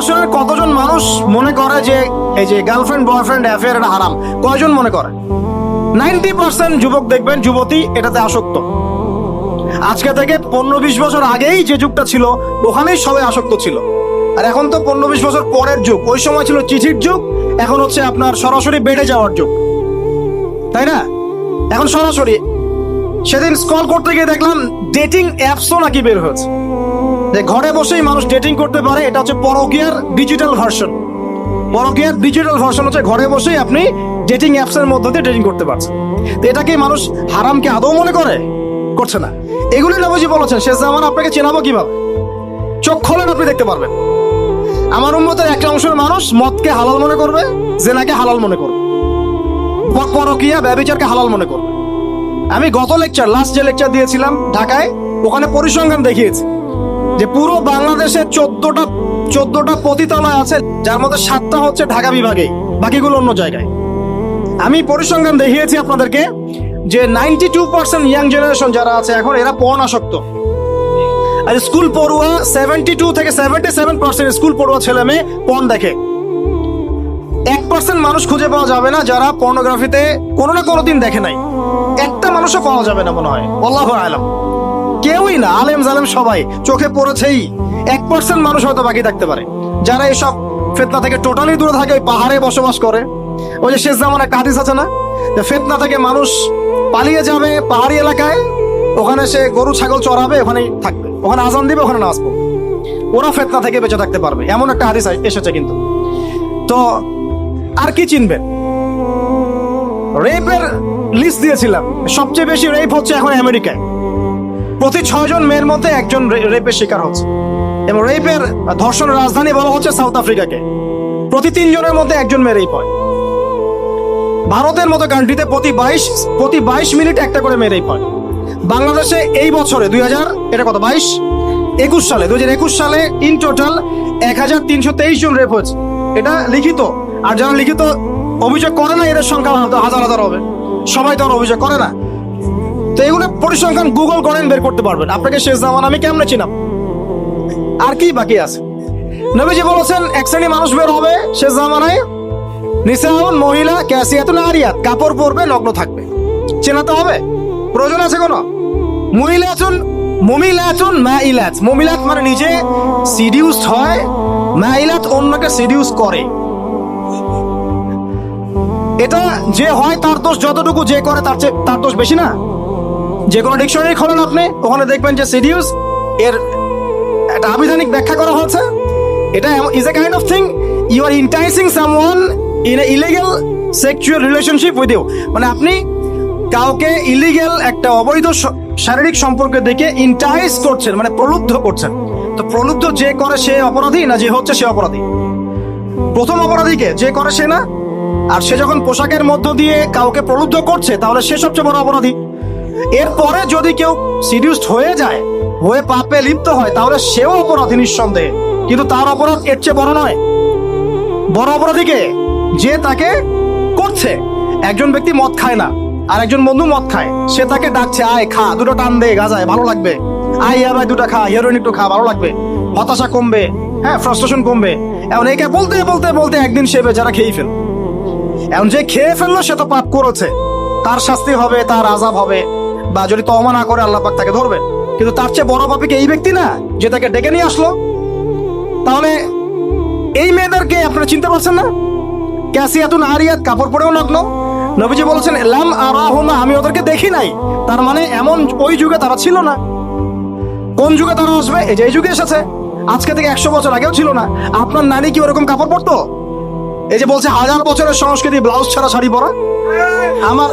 জেনারেশনের কতজন মানুষ মনে করে যে এই যে গার্লফ্রেন্ড বয়ফ্রেন্ড অ্যাফেয়ার এটা হারাম? কয়জন মনে করে? নাইনটি পার্সেন্ট যুবক দেখবেন, যুবতী এটাতে আসক্ত। আজকে থেকে পনেরো বিশ বছর আগেই যে যুগটা ছিল, ওখানেই সবাই আসক্ত ছিল। আর এখন তো পনেরো বিশ বছর পরের যুগ। ওই সময় ছিল চিঠির যুগ, এখন হচ্ছে আপনার সরাসরি বেড়ে যাওয়ার যুগ। তাই না? এখন সরাসরি। সেদিন স্কল করতে গিয়ে দেখলাম ডেটিং অ্যাপসও নাকি বের হয়েছে। যে ঘরে বসেই মানুষ ডেটিং করতে পারে, এটা হচ্ছে পরকীয়ার ডিজিটাল ভার্সন পরকীয়ার ডিজিটাল ভার্সন হচ্ছে ঘরে বসেই আপনি ডেটিং অ্যাপসের মধ্যে দিয়ে ডেটিং করতে পারছেন। তো এটাকে মানুষ হারামকে আদৌ মনে করে? করছে না। এগুলি নবজি বলেছেন, শেষ জামান আপনাকে চেনাবো কীভাবে? চোখ খোলেন, আপনি দেখতে পারবেন। আমার উন্মতের একটা অংশের মানুষ মদকে হালাল মনে করবে, জেনাকে হালাল মনে করবে। পর- পরকীয়া, ব্যবিচারকে হালাল মনে করবে। আমি গত লেকচার লাস্ট যে লেকচার দিয়েছিলাম ঢাকায়, ওখানে পরিসংখ্যান দেখিয়েছি। যে পুরো বাংলাদেশে চোদ্দটা চোদ্দটা পতিতালয় আছে, যার মধ্যে সাতটা হচ্ছে ঢাকা বিভাগে, বাকিগুলো অন্য জায়গায়। আমি পরিসংখ্যান দেখিয়েছি আপনাদেরকে যে ninety two percent young generation যারা আছে এখন, এরা পণ আসক্ত আর স্কুল পড়ুয়া, সেভেন্টি টু থেকে সেভেন্টি সেভেন পার্সেন্ট স্কুল পড়ুয়া ছেলে মেয়ে পণ দেখে। এক পার্সেন্ট মানুষ খুঁজে পাওয়া যাবে না যারা পর্নোগ্রাফিতে কোনো না কোনো দিন দেখে নাই। একটা মানুষও পাওয়া যাবে না মনে হয়। আল্লাহ আলম। কেউই না, আলেম জালেম সবাই, চোখে পড়েছেই। এক পার্সেন্ট মানুষ হয়তো বাকি থাকতে পারে। যারা এসব ফেতনা থেকে টোটালি দূরে থাকে, ওই পাহাড়ে বসবাস করে। ওই যে শেষ জামান একটা হাদিস আছে না? যে ফেতনা থেকে মানুষ পালিয়ে যাবে পাহাড়ি এলাকায়, ওখানে সে গরু, ছাগল চড়াবে, ওখানেই থাকবে। ওখানে আজান দিবে, ওখানে নাচ পড়বে। ওরা ফেতনা থেকে বেঁচে থাকতে পারবে। এমন একটা হাদিস এসেছে কিন্তু। তো আর কি চিনবেন? রেপের লিস্ট দিয়েছিলাম। সবচেয়ে বেশি রেপ হচ্ছে এখন আমেরিকায়। প্রতি ছয়জন মেয়ের মধ্যে একজন রেপের শিকার হচ্ছে। এবং রেপের ধর্ষণের রাজধানী বলা হচ্ছে সাউথ আফ্রিকাকে। প্রতি তিনজনের মধ্যে একজন মেয়ে রেপ হয়। ভারতের মতো কান্ট্রিতে প্রতি বাইশ প্রতি বাইশ মিনিট একটা করে মেয়ে রেপ হয়। বাংলাদেশে এই বছরে দুই হাজার, এটা কত, বাইশ? একুশ সালে, দুই হাজার একুশ সালে ইন টোটাল এক হাজার তিনশো তেইশ জন রেপ হয়েছে। এটা লিখিত। আর যারা লিখিত অভিযোগ করে না, এদের সংখ্যা হাজার হাজার হবে। সবাই তো আর অভিযোগ করে না। তো এগুলো পরিসংখ্যান গুগল করেন, বের করতে পারবেন। আপনাকে শেষ জামান, আমি কেমনে চিনাম আর কি বাকি আছে? নবীজি বলেছেন, এক শ্রেণি মানুষ বের হবে শেষ জামানায়। নিসাউন, মহিলা কাপড় পরবে, নগ্ন থাকবে। চেনাতে হবে? প্রয়োজন আছে কোনো? মমিলাত মানে নিজে সিডিউস হয়, মাইলাত অন্যকে সিডিউস করে। এটা যে হয় তার দোষ, যতটুকু যে করে তার চেয়ে তার দোষ বেশি না? যে কোনো ডিকশনারি খোলেন আপনি, ওখানে দেখবেন যে সিডিউস এর একটা আবিধানিক ব্যাখ্যা করা হয়েছে। এটা is a kind of thing you are enticing someone in a illegal sexual relationship with you মানে আপনি কাউকে ইলিগেল একটা অবৈধ শারীরিক সম্পর্কে দেখে ইন্টাইস করছেন মানে প্রলুব্ধ করছেন। তো প্রলুব্ধ যে করে সে অপরাধী না যে হচ্ছে সে অপরাধী? প্রথম অপরাধীকে যে করে সে না? আর সে যখন পোশাকের মধ্য দিয়ে কাউকে প্রলুব্ধ করছে, তাহলে সে সবচেয়ে বড় অপরাধী। এরপরে যদি কেউ সিডিউসড হয়ে যায়, হয়ে পাপে লিপ্ত হয়, তাহলে সেও অপরাধী নিঃসন্দেহে। কিন্তু তার অপরাধ এর চেয়ে বড় নয়। বড় অপরাধীকে যে তাকে করছে। একজন ব্যক্তি মদ খায় না, আর একজন বন্ধু মদ খায়। সে তাকে ডাকছে, আয়, খা, দুটো টান দে, গাজায়, ভালো লাগবে। আয়, ইয়া ভাই, দুটো খা হিরোইন একটু খা, ভালো লাগবে। হতাশা কমবে হ্যাঁ ফ্রাস্ট্রেশন কমবে। এখন একে বলতে বলতে বলতে একদিন সে বেচারা খেয়ে ফেল। এখন যে খেয়ে ফেলল, সে তো পাপ করেছে। তার শাস্তি হবে, তার আজাব হবে। বা যদি তমা না করে আল্লাহ পাক তাকে ধরবে কিন্তু তার চেয়ে বড় পাপি কি এই ব্যক্তি না যে তাকে ডেকে নিয়ে আসলো? তাহলে এই মেয়েদেরকে আপনারা চিনতে পারছেন না? ক্যাসিয়াতুন আরিয়াত, কাপড় পরেও নগ্ন। নবীজি বলেছেন, লাম আরাহুমা আমি ওদেরকে দেখি নাই। তার মানে এমন ওই যুগে তারা ছিল না। কোন যুগে তারা আসবে? এই যে এই যুগে এসেছে। আজকে থেকে একশো বছর আগেও ছিল না। আপনার নানি কি ওরকম কাপড় পরতো? এই যে বলছে, হাজার বছরের সংস্কৃতি, ব্লাউজ ছাড়া শাড়ি পরা। আমার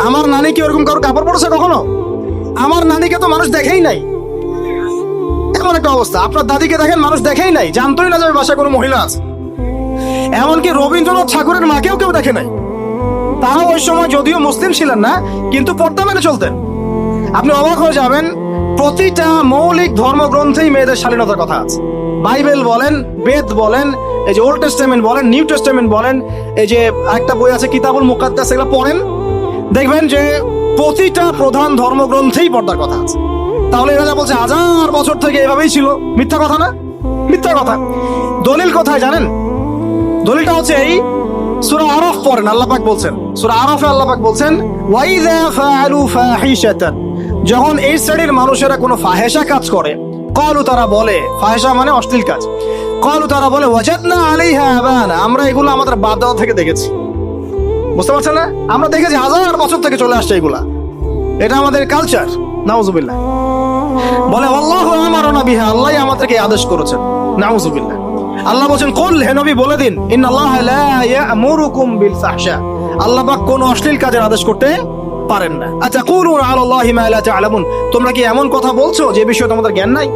আমার নানি কি ওরকম কারও কাপড় পরেছে কখনো? আমার নানিকে তো মানুষ দেখেই নাই। এমন একটা অবস্থা। আপনার দাদিকে দেখেন, মানুষ দেখেই নাই। জানতোই না যে বাসায় কোনো মহিলা আছে। এমনকি রবীন্দ্রনাথ ঠাকুরের মাকেও কেউ দেখে নাই। তারা ওই সময় যদিও মুসলিম ছিলেন না, কিন্তু পর্দা মেনে চলতেন। আপনি অবাক হয়ে যাবেন, প্রতিটা মৌলিক ধর্মগ্রন্থেই মেয়েদের শালীনতার কথা আছে। বাইবেল বলেন, বেদ বলেন, এই যে ওল্ড টেস্টামেন্ট বলেন, নিউ টেস্টামেন্ট বলেন, এই যে একটা বই আছে, কিতাবুল মুকাদ্দাস, এগুলো পড়েন? দেখবেন যে প্রতিটা প্রধান ধর্মগ্রন্থেই পর্দার কথা আছে। তাহলে এরা বলছে, হাজার বছর থেকে এভাবেই ছিল। মিথ্যা কথা না? মিথ্যা কথা। দলিল কোথায় জানেন? দলিলটা হচ্ছে এই, সূরা আরাফ পড়েন, আল্লাহ পাক বলছেন। সূরা আরাফে আল্লাহ পাক বলছেন যখন এই শ্রেণির মানুষেরা কোনো ফাহেসা কাজ করে, কলু তারা বলে ফাহেসা মানে অশ্লীল কাজ। কলু তারা বলে, ওয়াজাদনা আলাইহা আবানা। আমরা এগুলো আমাদের বাদ থেকে দেখেছি। বুঝতে পারছেন না? আমরা দেখেছি হাজার বছর থেকে চলে আসছে এগুলা। এটা আমাদের কালচার নাউজুবিল্লাহ। বলে, আল্লাহ আমারনা বিহা। আল্লাহ আমাদেরকে আদেশ করেছেন। নাউজুবিল্লাহ। আল্লাহ বলছেন কুল হে নবী, বলে দিন, ইন্নাল্লাহ লা ইয়ামুরুকুম বিল ফাহশা আল্লাহ পাক কোন অশ্লীল কাজের আদেশ করতে পারেন না। আচ্ছা কুলুন আলাল্লাহি মা লা তা'লামুন তোমরা কি এমন কথা বলছো যে বিষয়ে তোমাদের জ্ঞান নাই?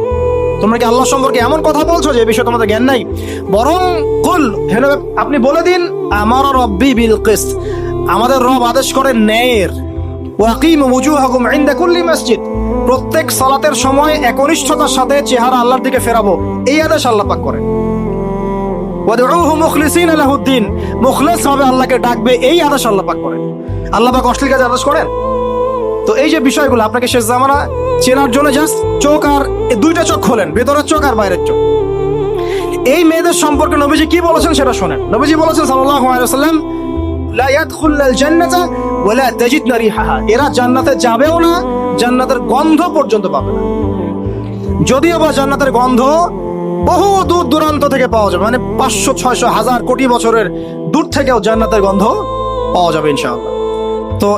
তোমরা কি আল্লাহ সম্পর্কে এমন কথা বলছো যে বিষয়ে তোমাদের জ্ঞান নাই? বরং কুল, হে নবী, আপনি বলে দিন, আমার রব্বি বিল কিসত। আমাদের রব আদেশ করেন ন্যায়ের। ওয়াকিম ইনদা কুল্লি মসজিদ। প্রত্যেক সালাতের সময় একনিষ্ঠতার সাথে চেহারা আল্লাহর দিকে ফেরাবো। এই আদেশ আল্লাহ পাক করেন। ওয়াদউহু মুখলিসিনা লাহুদ্দিন। মুখলিস ভাবে আল্লাহকে ডাকবে, এই আদেশ আল্লাহ পাক করেন। আল্লাহ পাক অশ্লীল কাজ আদেশ করেন? তো এই যে বিষয়গুলো, আপনাকে শেষ জামানা চেনার জন্য জাস্ট চোখ আর দুইটা চোখ খোলেন, ভেতরের চোখ আর বাইরের চোখ। এই মেয়েদের সম্পর্কে নবীজি কি বলেছেন সেটা শোনেন। নবীজি বলেছেন তাজিদনা রিহাহা। এরা জান্নাতে যাবেও না, জান্নাতের গন্ধ পর্যন্ত যদিও বা জান্নাতের গন্ধ বহু দূর দূরান্ত থেকে পাওয়া যাবে মানে পাঁচশো, ছয়শো, হাজার কোটি বছরের দূর থেকেও জান্নাতের গন্ধ পাওয়া যাবে তো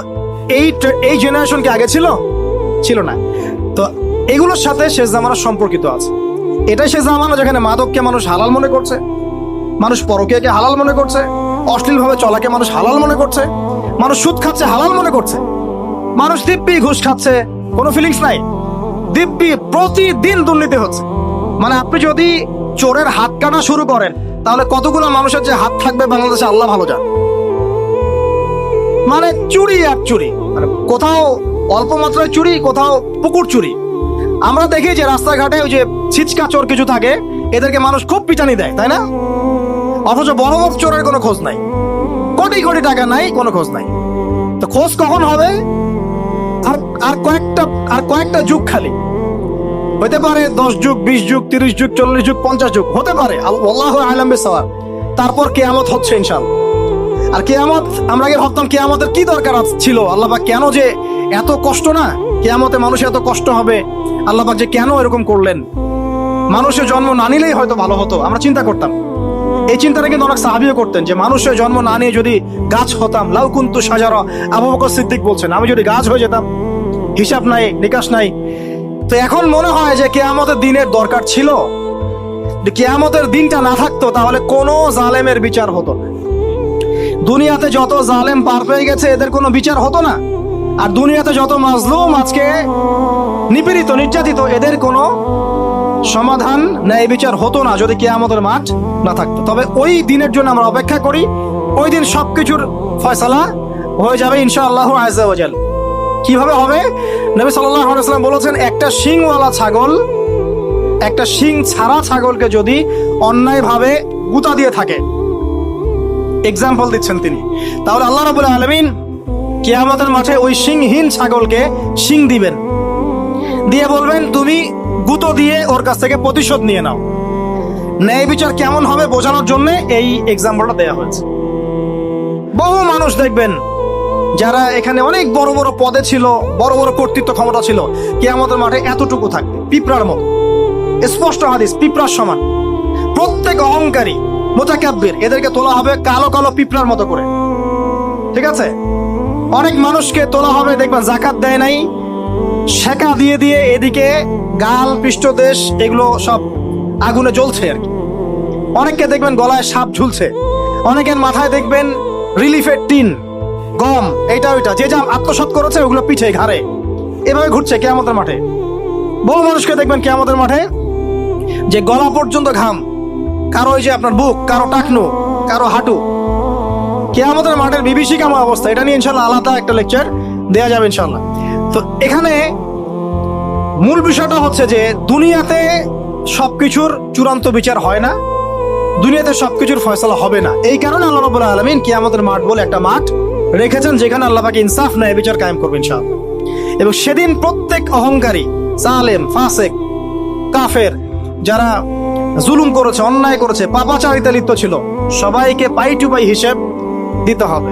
এই এই জেনারেশন কি আগে ছিল? ছিল না। তো এগুলোর সাথে শেষ জামানা সম্পর্কিত আছে। এটাই শেষ জামানা যেখানে মাদককে মানুষ হালাল মনে করছে, মানুষ পরকীয়াকে হালাল মনে করছে, অশ্লীলভাবে চলাকে মানুষ হালাল মনে করছে, মানুষ সুদ খাচ্ছে হালাল মনে করছে, মানুষ দিব্যি ঘুষ খাচ্ছে, কোনো ফিলিংস নাই। দিব্যি প্রতিদিন দুর্নীতি হচ্ছে। মানে আপনি যদি চোরের হাত কাটা শুরু করেন, তাহলে কতগুলো মানুষের যে হাত থাকবে বাংলাদেশে, আল্লাহ ভালো যান মানে চুরি আর চুরি। মানে কোথাও অল্প মাত্রায় চুরি, কোথাও পুকুর চুরি। আমরা দেখি যে রাস্তাঘাটে ওই যে ছিচকা চোর কিছু থাকে, এদেরকে মানুষ খুব পিটানি দেয়, তাই না? অথচ বড় বড় চোরের কোনো খোঁজ নাই। কোটি কোটি টাকা নাই, কোনো খোঁজ নাই। তো খোঁজ কখন হবে? আর আর কয়েকটা আর কয়েকটা যুগ খালি। হতে পারে দশ যুগ, বিশ যুগ, তিরিশ যুগ, চল্লিশ যুগ, পঞ্চাশ যুগ, হতে পারে। আল্লাহ আলম সওয়ার তারপর কেয়ামত হচ্ছে ইনশাল আর কেয়ামত, আমরা আগে ভাবতাম কেয়ামতের কি দরকার ছিল। আল্লাহবাক কেন যে এত কষ্ট না? কেয়ামতে মানুষের এত কষ্ট হবে। আল্লাহবাক যে কেন এরকম করলেন? মানুষের জন্ম না নিলেই হয়তো ভালো হতো, আমরা চিন্তা করতাম। এই চিন্তাটা কিন্তু অনেক সাহাবিও করতেন যে, মানুষের জন্ম না নিয়ে যদি গাছ হতাম, লাউ কুন্তু সাজারা, আবু বকর সিদ্দিক বলছেন, আমি যদি গাছ হয়ে যেতাম, হিসাব নাই, নিকাশ নাই। তো এখন মনে হয় যে, কেয়ামতের দিনের দরকার ছিল। কেয়ামতের দিনটা না থাকতো, তাহলে কোনো জালেমের বিচার হতো না। দুনিয়াতে যত জালেম পার পেয়ে গেছে, এদের কোনো বিচার হতো না। আর দুনিয়াতে যত মাজলুম আজকে নিপীড়িত, নির্যাতিত, এদের কোনো সমাধান ন্যায় বিচার হতো না যদি কেয়ামতের মাঠ না থাকতো। তবে ওই দিনের জন্য আমরা অপেক্ষা করি, ওই দিন সব কিছুর ফয়সালা হয়ে যাবে ইনশাআল্লাহ আজাল কীভাবে হবে? নবী ওয়াসাল্লাম বলেছেন, একটা শিংওয়ালা ছাগল, একটা শিং ছাড়া ছাগলকে যদি অন্যায়ভাবে গুতা দিয়ে থাকে এক্সাম্পল দিচ্ছেন তিনি। তাহলে আল্লাহ রাবুল আলমিন কিয়ামতের মাঠে ওই শিংহীন ছাগলকে শিং দিবেন। দিয়ে বলবেন, তুমি গুতো দিয়ে ওর কাছ থেকে প্রতিশোধ নিয়ে নাও। ন্যায় বিচার কেমন হবে বোঝানোর জন্য এই এক্সাম্পলটা দেওয়া হয়েছে। বহু মানুষ দেখবেন, যারা এখানে অনেক বড় বড় পদে ছিল, বড় বড় কর্তৃত্ব ক্ষমতা ছিল, কেয়ামতের মাঠে এতটুকু থাকবে, পিঁপড়ার মতো। স্পষ্ট হাদিস, পিঁপড়ার সমান। প্রত্যেক অহংকারী মোতাকাব্বির। এদেরকে তোলা হবে কালো কালো পিঁপড়ার মতো করে। ঠিক আছে? অনেক মানুষকে তোলা হবে দেখবেন জাকাত দেয় নাই। শেখা দিয়ে দিয়ে এদিকে গাল, পৃষ্ঠদেশ, এগুলো সব আগুনে জ্বলছে আর কি। অনেককে দেখবেন গলায় সাপ ঝুলছে। অনেকের মাথায় দেখবেন রিলিফের টিন, গম, এইটা ওইটা। যে যা আত্মসাৎ করেছে, ওগুলো পিঠে ঘাড়ে। এভাবে ঘুরছে কেয়ামতের মাঠে। বহু মানুষকে দেখবেন কেয়ামতের মাঠে। যে গলা পর্যন্ত ঘাম কারও ওই যে আপনার বুক, কারও টাকনু, কারও হাঁটু। কেয়ামতের মাঠের বিভীষিকাময় অবস্থা। এটা নিয়ে ইনশাল্লাহ আলাদা একটা লেকচার দেয়া যাবে ইনশাল্লাহ। তো এখানে মূল বিষয়টা হচ্ছে যে, দুনিয়াতে সবকিছুর চূড়ান্ত বিচার হয় না। দুনিয়াতে সবকিছুর ফয়সলা হবে না। এই কারণে আল্লাহ রাব্বুল আলামিন কিয়ামতের মাঠ বলে একটা মাঠ রেখেছেন, যেখানে আল্লাহ পাকে ইনসাফ, ন্যায় বিচার কায়েম করবেন ইনশাআল্লাহ। এবং সেদিন প্রত্যেক অহংকারী, জালেম, ফাসেক, কাফের, যারা জুলুম করেছে, অন্যায় করেছে, পাপাচারিতা লিপ্ত ছিল। সবাইকে পাই টু পাই হিসেব দিতে হবে।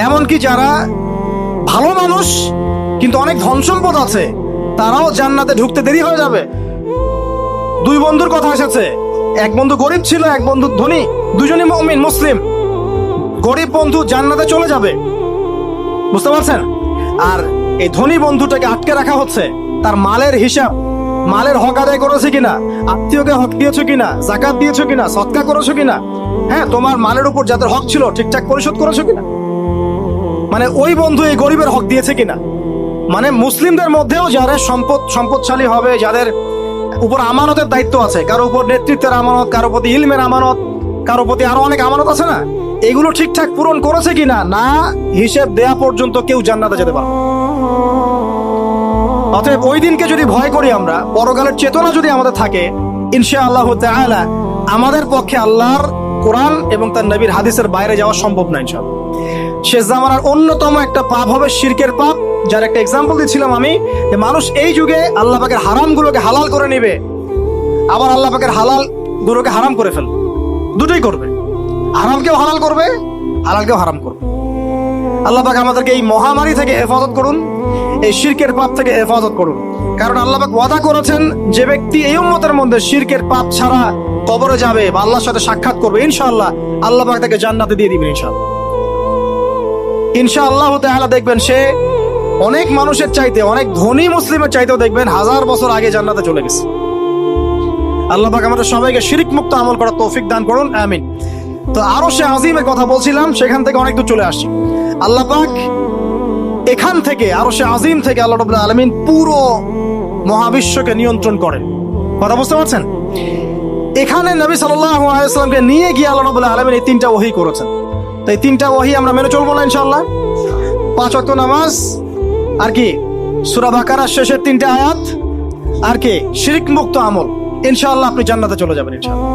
এমনকি যারা ভালো মানুষ, কিন্তু অনেক ধন সম্পদ আছে, তারাও জান্নাতে ঢুকতে দেরি হয়ে যাবে। দুই বন্ধুর কথা এসেছে। এক বন্ধু গরিব ছিল, এক বন্ধু ধনী, দুজনই মমিন, মুসলিম। গরিব বন্ধু জান্নাতে চলে যাবে। বুঝতে পারছেন? আর এই ধনী বন্ধুটাকে আটকে রাখা হচ্ছে, তার মালের হিসাব। মালের হক আদায় করেছে কিনা? আত্মীয়কে হক দিয়েছ কিনা? জাকাত দিয়েছ কিনা? সৎকা করেছ কিনা? হ্যাঁ তোমার মালের উপর যাদের হক ছিল ঠিকঠাক পরিশোধ করেছ কিনা? মানে ওই বন্ধু এই গরিবের হক দিয়েছে কিনা? মানে মুসলিমদের মধ্যেও যারা সম্পদ সম্পদশালী হবে, যাদের উপর আমানতের দায়িত্ব আছে, কারও উপর নেতৃত্বের আমানত, কারও প্রতি ইলমের আমানত, কারও প্রতি আরও অনেক আমানত আছে না? এগুলো ঠিকঠাক পূরণ করেছে কিনা? না, হিসেব দেয়া পর্যন্ত কেউ জান্নাতে যেতে পারবে। অতএব ওই দিনকে যদি ভয় করি আমরা, পরকালের চেতনা যদি আমাদের থাকে ইনশা আল্লাহ তাআলা আমাদের পক্ষে আল্লাহর কোরআন এবং তার নবীর হাদিসের বাইরে যাওয়া সম্ভব না ইনশাআল্লাহ। শেষ জামানার অন্যতম একটা পাপ হবে শিরকের পাপ। যার একটা এক্সাম্পল দিচ্ছিলাম আমি, যে মানুষ এই যুগে আল্লাহ পাকের হারামগুলোকে হালাল করে নেবে, আবার আল্লাহ পাকের হালাল গুলোকে হারাম করে ফেলবে। দুটোই করবে। হারামকেও হালাল করবে, হালালকেও হারাম করবে। আল্লাহ পাক আমাদেরকে এই মহামারী থেকে হেফাজত করুন, এই শিরকের পাপ থেকে হেফাজত করুন। কারণ আল্লাহ পাক ওয়াদা করেছেন, যে ব্যক্তি এই উম্মতের মধ্যে শিরকের পাপ ছাড়া কবরে যাবে বা আল্লাহর সাথে সাক্ষাৎ করবে, ইনশাআল্লাহ আল্লাহ পাক তাকে জান্নাতে দিয়ে দিবেন ইনশাআল্লাহ। ইনশাআল্লাহ তাআলা দেখবেন সে অনেক মানুষের চাইতে, অনেক ধনী মুসলিমের চাইতেও দেখবেন হাজার বছর আগে জান্নাতে চলে গেছে। আল্লাহ পাক আমাদের সবাইকে শিরিক মুক্ত আমল করার তৌফিক দান করুন, আমিন। তো আরও সে আজিমের কথা বলছিলাম, সেখান থেকে অনেক দূর চলে আসছি। আল্লাহ পাক এখান থেকে আরও সে আজিম থেকে আল্লাহ রবুল্লাহ আলমিন পুরো মহাবিশ্বকে নিয়ন্ত্রণ করেন। কথা বুঝতে পারছেন? এখানে নবী সাল্লামকে নিয়ে গিয়ে আল্লাহ রবুল্লাহ আলমিন এই তিনটা ওহি করেছেন। তাই তিনটা ওহি আমরা মেনে চলবো না ইনশাল্লাহ পাঁচ অক্ট নামাজ, আর কি? সুরা বাকারার শেষের তিনটে আয়াত, আর কি? শিরিক মুক্ত আমল। ইনশাআল্লাহ আপনি জান্নাতে চলে যাবেন ইনশাআল্লাহ।